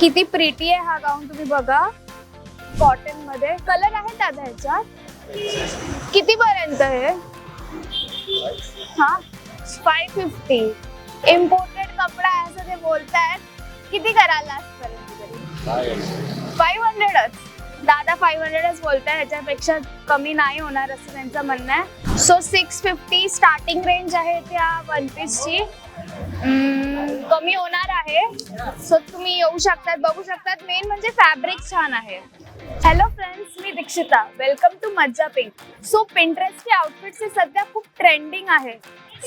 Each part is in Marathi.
किती प्रिटी आहे हा गाऊन तुम्ही बघा. कॉटनमध्ये. कलर आहे दादा ह्याच्यात. किती पर्यंत आहे? हा? फाय फिफ्टी इम्पोर्टेड कपडा आहे असं ते बोलतायत. किती करायला फाईव्ह हंड्रेडच दादा फाईव्ह हंड्रेडच बोलताय ह्याच्यापेक्षा कमी नाही होणार असं त्यांचं म्हणणं आहे. So six fifty starting range आहे त्या वन पीसची कमी होणार आहे. सो तुम्ही येऊ शकतात बघू शकतात मेन म्हणजे फॅब्रिक छान आहे. Hello friends me Dikshita. Welcome to Majja pink so पिंटरेस्टचे outfits हे सध्या खूप ट्रेंडिंग आहे.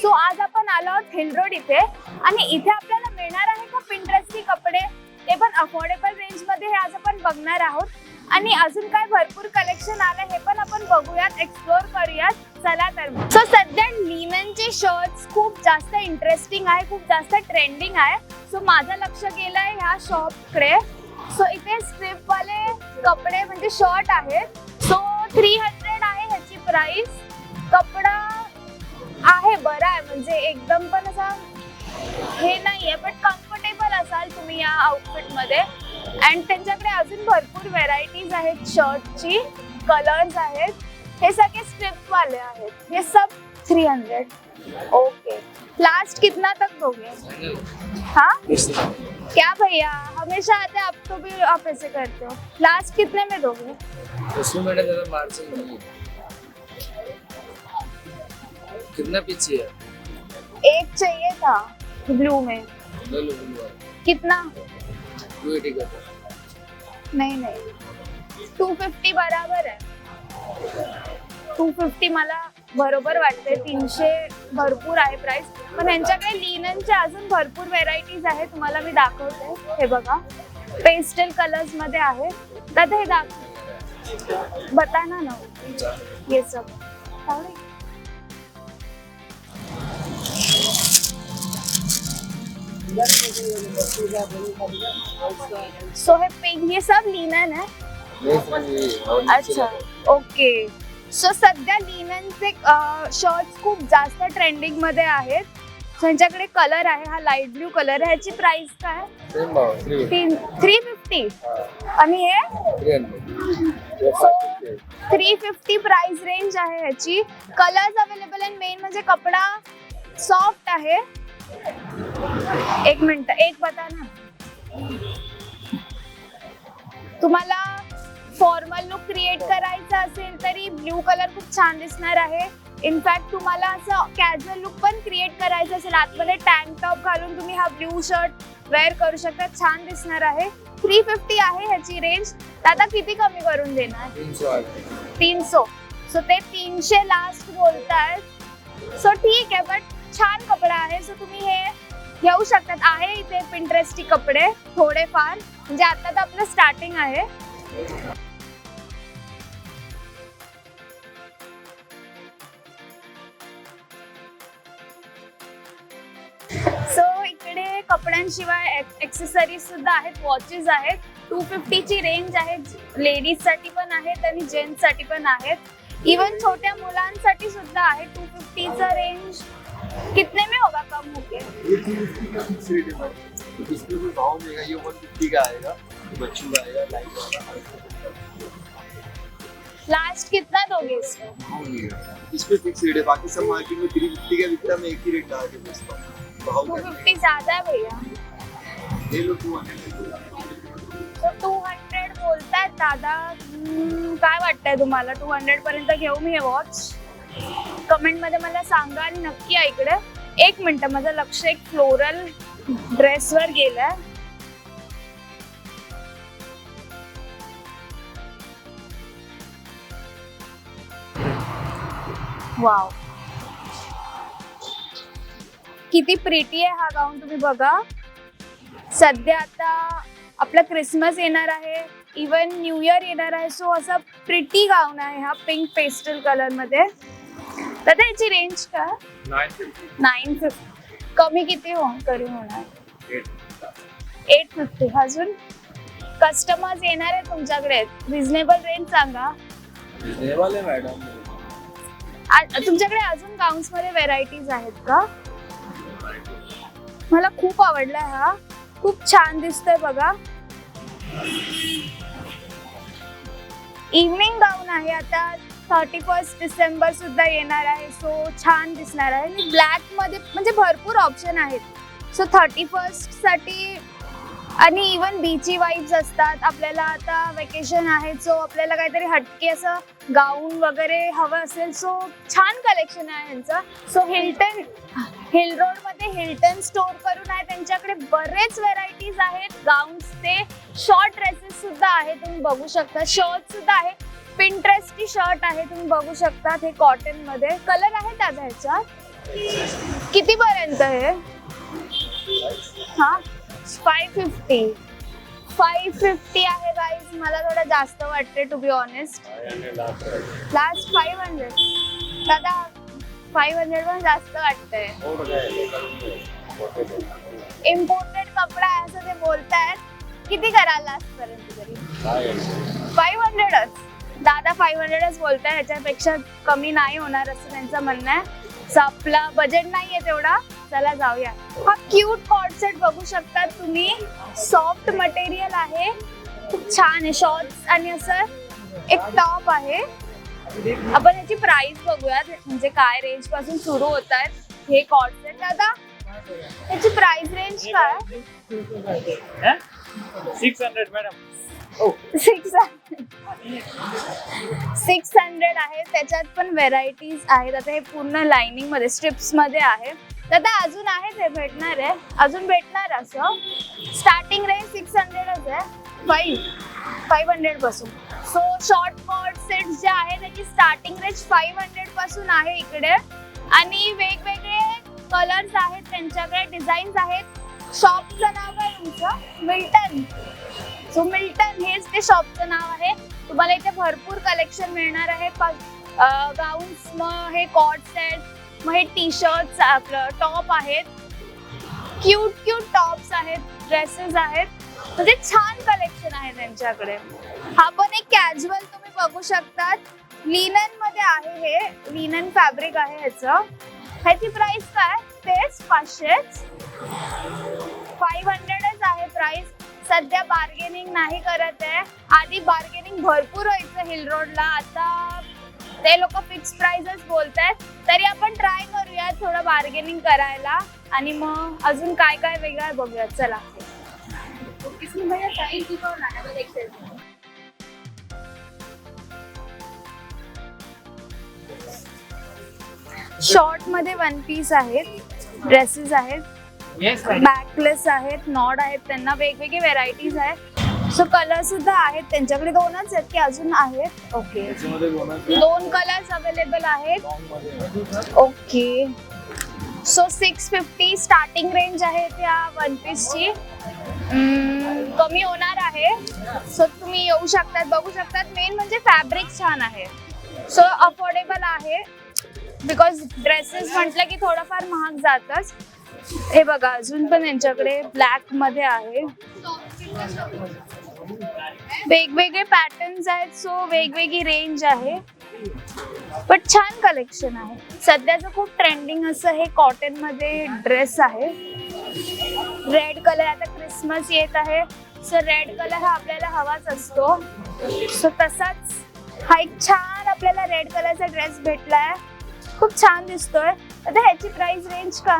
सो आज आपण आलो आहोत हिल इथे. आणि इथे आपल्याला मिळणार आहे का पिंटरेस्टचे कपडे? ते पण अफोर्डेबल रेंजमध्ये हे आज आपण बघणार आहोत. आणि अजून काय भरपूर कलेक्शन आलं हे पण आपण बघूयात एक्सप्लोर करूयात. चला तर सो सध्या लिननचे शर्ट्स खूप जास्त इंटरेस्टिंग आहे खूप जास्त ट्रेंडिंग आहे. सो माझं लक्ष गेलंय ह्या शॉपकडे सो इथे स्ट्रिपवाले कपडे म्हणजे शर्ट आहेत. सो थ्री हंड्रेड आहे ह्याची प्राइस कपडा आहे बरा आहे. म्हणजे एकदम पण असा हे नाही आहे पण कम्फर्टेबल असाल तुम्ही या आउटफिटमध्ये अँड त्यांच्याकडे अजून भरपूर व्हेरायटीज आहेत शर्टची कलर्स आहेत. हे सगळे स्ट्रिप वाले आहेत हे। सब थ्री हंड्रेड ओके लास्ट कितना तक दोगे? हाँ? क्या भैया? हमेशा आते हैं, अब तो भी आप ऐसे करते हो। लास्ट कितने में दोगे? उसमें मैंने ज़्यादा मार्जिन नहीं है कितना पीछे है? एक चाहिए था ब्लू में। ले लो बोलो कितना? टू एटी का नाही नाही। टू फिफ्टी बराबर आहे टू फिफ्टी मला बरोबर वाटते तीनशे भरपूर आहे प्राइस पण यांच्याकडे लिननच्या अजून भरपूर व्हेरायटीज आहे तुम्हाला मी दाखवते. हे बघा. पेस्टल कलर्समध्ये आहे. दादा हे दाख बताना ना. ये सब. सो हे पिंक ये सब लिनन है अच्छा. ओके सो सध्या लिननचे शर्ट्स खूप जास्त ट्रेंडिंगमध्ये आहेत. So, ह्यांच्याकडे कलर आहे हा लाइट ब्ल्यू कलर ह्याची प्राइस काय? तीन थ्री फिफ्टी आणि हे? So three fifty price range आहे. ह्याची. कलर्स अवेलेबल आहे मेन म्हणजे कपडा सॉफ्ट आहे. एक मिनिट एक बता ना. तुम्हाला फॉर्मल लुक क्रिएट करायचा असेल तरी ब्ल्यू कलर खूप छान दिसणार आहे. इनफॅक्ट तुम्हाला असं कॅज्युअल लुक पण क्रिएट करायचं असेल. आतमध्ये टँक टॉप घालून तुम्ही हा ब्ल्यू शर्ट वेअर करू शकता. छान दिसणार आहे. थ्री फिफ्टी आहे ह्याची रेंज आता किती कमी करून देणार? तीन सौ आठ तीन सो सो ते तीनशे लास्ट बोलतायत सो ठीक आहे बट छान कपडा आहे. सो तुम्ही हे घेऊ शकतात. आहे इथे पिंटरेस्टी कपडे थोडेफार. म्हणजे आता तर आपलं स्टार्टिंग आहे. कपड्यांशिवाय एक्सेसरीज सुद्धा आहेत वॉचेस आहेत. टू फिफ्टीची रेंज आहे. लेडीजसाठी पण आहेत आणि जेंट्ससाठी पण आहेत. इवन छोट्या मुलांसाठी सुद्धा आहे टू फिफ्टीचा रेंज कितने में होगा कम होके? इसमें कोई भाव मिलेगा ये वन फिफ्टी का आएगा बच्चों का आएगा लाइट वाला लास्ट कितना दोगे इसको इसमें फिक्स रेट है। बाकी सब मार्केट में थ्री फिफ्टी का बिकता मैं एक ही रेट लगा के बेचता हूँ टू फिफ्टी ज्यादा है भैया। टू हंड्रेड तो बोलतायत दादा काय वाटतंय तुम्हाला? टू हंड्रेड पर्यंत घेऊ मी हे वॉच कमेंटमध्ये मला सांगा आणि नक्की या इकडे. एक मिनिट माझं लक्ष एक फ्लोरल ड्रेसवर गेलंय. वाव किती प्रिटी आहे हा गाऊन तुम्ही बघा. सध्या आता आपला क्रिसमस येणार आहे इवन न्यू इयर येणार आहे सो असा प्रिटी गाऊन आहे हा पिंक पेस्टल कलरमध्ये. तर याची रेंज का नाईन फिफ्टी कमी किती हो? करी होणार. एट फिफ्टी अजून? कस्टमर्स येणार आहे तुमच्याकडे. रिझनेबल रेंज सांगा. मैडम तुमच्याकडे अजून गाऊन्समध्ये व्हेरायटीज आहेत का? मला खूप आवडला हा. खूप छान दिसतोय बघा. इव्हनिंग गाऊन आहे आता. थर्टी फर्स्ट डिसेंबर सुद्धा येणार आहे. सो छान दिसणार आहे. आणि ब्लॅकमध्ये म्हणजे भरपूर ऑप्शन आहेत. सो थर्टी फर्स्टसाठी आणि इवन बीची वाईब्स असतात. आपल्याला आता वेकेशन आहे सो आपल्याला काहीतरी हटके असं गाऊन वगैरे हवं असेल सो छान कलेक्शन आहे यांचं सो हिल्टन हिल रोडमध्ये हिल्टन स्टोर करून आहे. त्यांच्याकडे बरेच व्हेरायटीज आहेत. गाऊन्स ते शॉर्ट ड्रेसेस सुद्धा आहे तुम्ही बघू शकता. शर्ट सुद्धा आहे पिंटरेस्टी शर्ट आहे तुम्ही बघू शकता. हे कॉटनमध्ये. कलर आहे दादा ह्याच्यात. किती पर्यंत हे हा? फाय फिफ्टी फाय फिफ्टी आहे गाईज मला थोडं जास्त वाटते to be honest last five hundred दादा फाईव्ह हंड्रेड पण जास्त वाटतंय. इम्पोर्टेड कपडा आहे असं ते बोलतायत. किती कराल लास्ट पर्यंत तरी? फाईव्ह हंड्रेडच दादा फाईव्ह हंड्रेडच बोलताय. ह्याच्यापेक्षा कमी नाही होणार असं त्यांचं म्हणणं आहे. आपला बजेट नाहीये तेवढा. चला जाऊया. हा क्यूट कॉर्ड सेट बघू शकता तुम्ही. सॉफ्ट मटेरियल आहे. खूप छान आहे. शॉर्ट्स आणि असं एक टॉप आहे. आपण याची प्राइस बघूयात. म्हणजे काय रेंजपासून सुरू होत आहेत हे कॉर्ड सेट दादा याची प्राइस रेंज काय? Six hundred madam six six hundred आहे. त्याच्यात पण व्हेरायटीज आहेत. आता हे पूर्ण लाइनिंगमध्ये स्ट्रिप्समध्ये आहे. तर आता अजून आहे ते भेटणार आहे. अजून भेटणार असं. स्टार्टिंग रेंज सिक्स हंड्रेडच आहे. फाईव्ह फाईव्ह हंड्रेडपासून. सो शॉर्ट कॉट सेट्स जे आहे त्याची स्टार्टिंग रेंज फाईव्ह हंड्रेडपासून आहे इकडे. आणि वेगवेगळे कलर्स आहेत त्यांच्याकडे. डिझाईन्स आहेत. शॉपचं नाव आहे तुमचं मिल्टन सो मिल्टन हेच ते शॉपचं नाव आहे. तुम्हाला इथे भरपूर कलेक्शन मिळणार आहे. गाऊन्स मग हे कॉट सेट मग हे टी शर्ट आपलं टॉप आहेत. क्यूट क्यूट टॉप्स आहेत ड्रेसेस आहेत. म्हणजे छान कलेक्शन आहे त्यांच्याकडे. हा पण एक कॅज्युअल तुम्ही बघू शकतात. लिननमध्ये आहे हे. लिनन फॅब्रिक आहे ह्याचं. ह्याची प्राइस काय? तेच पाचशेच. फाईव्ह हंड्रेडच आहे प्राइस सध्या बार्गेनिंग नाही करत आहे. आधी बार्गेनिंग भरपूर व्हायचं हिल रोडला आता ते लोक फिक्स प्राइसच बोलत आहेत तरी आपण ट्राय करूया थोडं बार्गेनिंग करायला. आणि मग अजून काय काय वेगळं आहे बघूया चला. शॉर्टमध्ये वन पीस आहेत. ड्रेसेस आहेत. बॅकलेस आहेत. नॉड आहेत. त्यांना वेगवेगळे व्हेरायटीज आहेत. सो कलर सुद्धा आहेत त्यांच्याकडे दोनच आहेत की अजून आहेत? ओके त्याच्यामध्ये दोन कलर्स अवेलेबल आहेत. Long मध्ये okay so six fifty starting range आहे त्या वन पीसची कमी होणार आहे. सो तुम्ही येऊ शकतात बघू शकतात. मेन म्हणजे फॅब्रिक छान आहे. सो अफोर्डेबल आहे. बिकॉज ड्रेसेस म्हटलं की थोडंफार महाग जातच. हे बघा अजून पण यांच्याकडे ब्लॅकमध्ये आहे. वेगवेगळे पॅटर्न्स आहेत सो वेगवेगळी रेंज आहे. पण छान कलेक्शन आहे. सध्याचं खूप ट्रेंडिंग असं हे कॉटनमध्ये ड्रेस आहे. रेड कलर आता क्रिसमस येत आहे. सो रेड कलर हा आपल्याला हवाच असतो. सो तसाच हा एक छान आपल्याला रेड कलरचा ड्रेस भेटलाय. खूप छान दिसतोय. आता ह्याची प्राइस रेंज का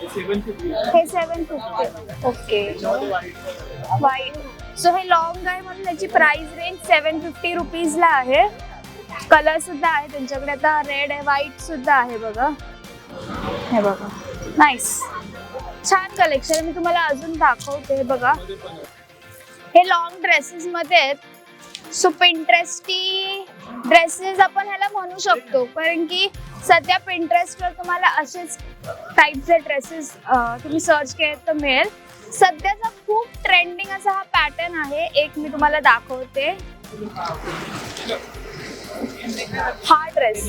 हे seven fifty okay wait so हे लॉंग आहे म्हणून त्याची प्राइस रेंज सेवन फिफ्टी रुपीजला आहे. कलर सुद्धा आहे त्यांच्याकडे. आता रेड आहे व्हाईट सुद्धा आहे बघा. हे बघा. नाईस छान कलेक्शन मी तुम्हाला अजून दाखवते. हे बघा. हे लॉंग ड्रेसेस मध्ये आहेत. सो पिंटरेस्टी ड्रेसेस आपण ह्याला म्हणू शकतो. कारण की सध्या पिंटरेस्टवर तुम्हाला असेच टाईपचे ड्रेसेस तुम्ही सर्च केले तर मिळेल. सध्याचा खूप ट्रेंडिंग असा हा पॅटर्न आहे. एक मी तुम्हाला दाखवते. हा ड्रेस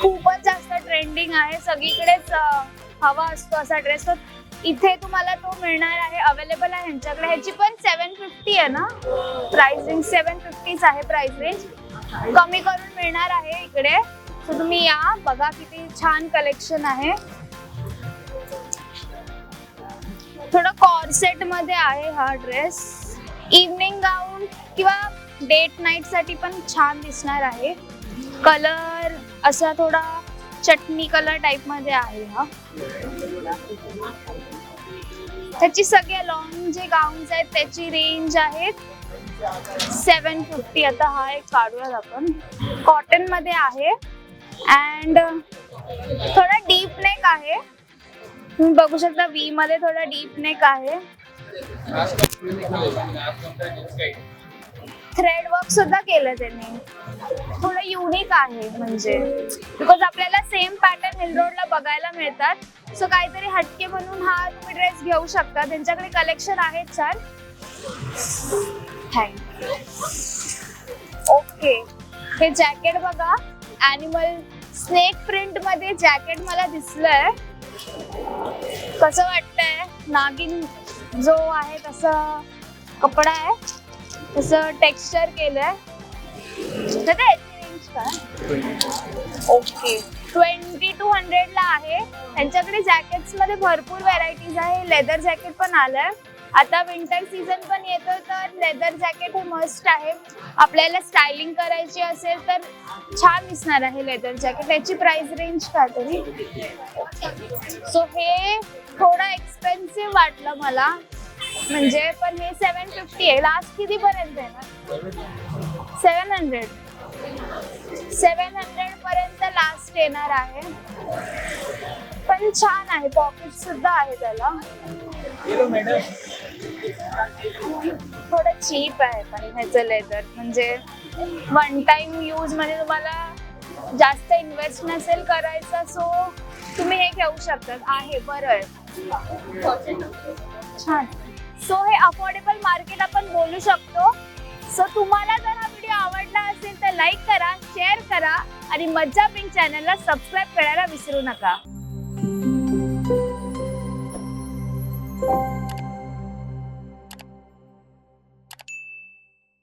खूपच जास्त ट्रेंडिंग आहे. सगळीकडेच हवा असतो असा ड्रेस तर इथे तुम्हाला तो मिळणार आहे. अवेलेबल आहे ह्यांच्याकडे. ह्याची पण सेवन फिफ्टी आहे ना? प्राइस रेंज सेवन फिफ्टीच आहे प्राइस रेंज कमी करून मिळणार आहे इकडे. तुम्ही या बघा किती छान कलेक्शन आहे. थोडं कॉर्सेटमध्ये आहे हा ड्रेस इव्हनिंग गाऊन किंवा डेट नाईटसाठी पण छान दिसणार आहे. कलर असा थोडा चटणी कलर टाइपमध्ये आहे हा. त्याची सगळे लॉंग जे गाऊन्स आहेत त्याची रेंज आहे. सेवन फिफ्टी आता हा एक काढूयात आपण. कॉटनमध्ये आहे. अँड थोडा डीप नेक आहे. तुम्ही बघू शकता वी मध्ये थोडा डीप नेक आहे. थ्रेड वर्क सुद्धा केलं त्यांनी. थोडं युनिक आहे म्हणजे. बिकॉज आपल्याला सेम पॅटर्न हिल रोडला बघायला मिळतात. सो काहीतरी हटके म्हणून हा तुम्ही ड्रेस घेऊ शकता. त्यांच्याकडे कलेक्शन आहेत छान थँक्यू ओके हे जॅकेट बघा. ॲनिमल स्नेक प्रिंटमध्ये जॅकेट मला दिसलंय. कसं वाटतंय? नागिन जो आहे तसं कपडा आहे. तसं टेक्स्चर केलंय. तर काय ओके ट्वेंटी टू हंड्रेडला आहे. त्यांच्याकडे जॅकेट्समध्ये भरपूर व्हरायटीज आहे. लेदर जॅकेट पण आलंय. आता विंटर सीझन पण येतो तर लेदर जॅकेट हे मस्ट आहे. आपल्याला स्टायलिंग करायची असेल तर छान दिसणार आहे लेदर जॅकेट त्याची प्राइस रेंज काय तरी? सो हे थोडं एक्सपेन्सिव्ह वाटलं मला. म्हणजे पण हे सेवन फिफ्टी आहे. लास्ट किती पर्यंत आहे? ना सेवन हंड्रेड सेवन हंड्रेड पर्यंत लास्ट येणार आहे. पण छान आहे. पॉकेट सुद्धा आहे त्याला. थोडं चीप आहे पण ह्याचं लेदर म्हणजे वन टाइम यूजमध्ये तुम्हाला जास्त इन्व्हेस्ट नसेल करायचा सो तुम्ही हे घेऊ शकतात. आहे बरं आहे. छान. सो हे अफोर्डेबल मार्केट आपण बोलू शकतो. सो तुम्हाला जर हा व्हिडिओ आवडला असेल तर लाईक करा शेअर करा आणि मज्जा पिंक चॅनलला सबस्क्राईब करायला विसरू नका.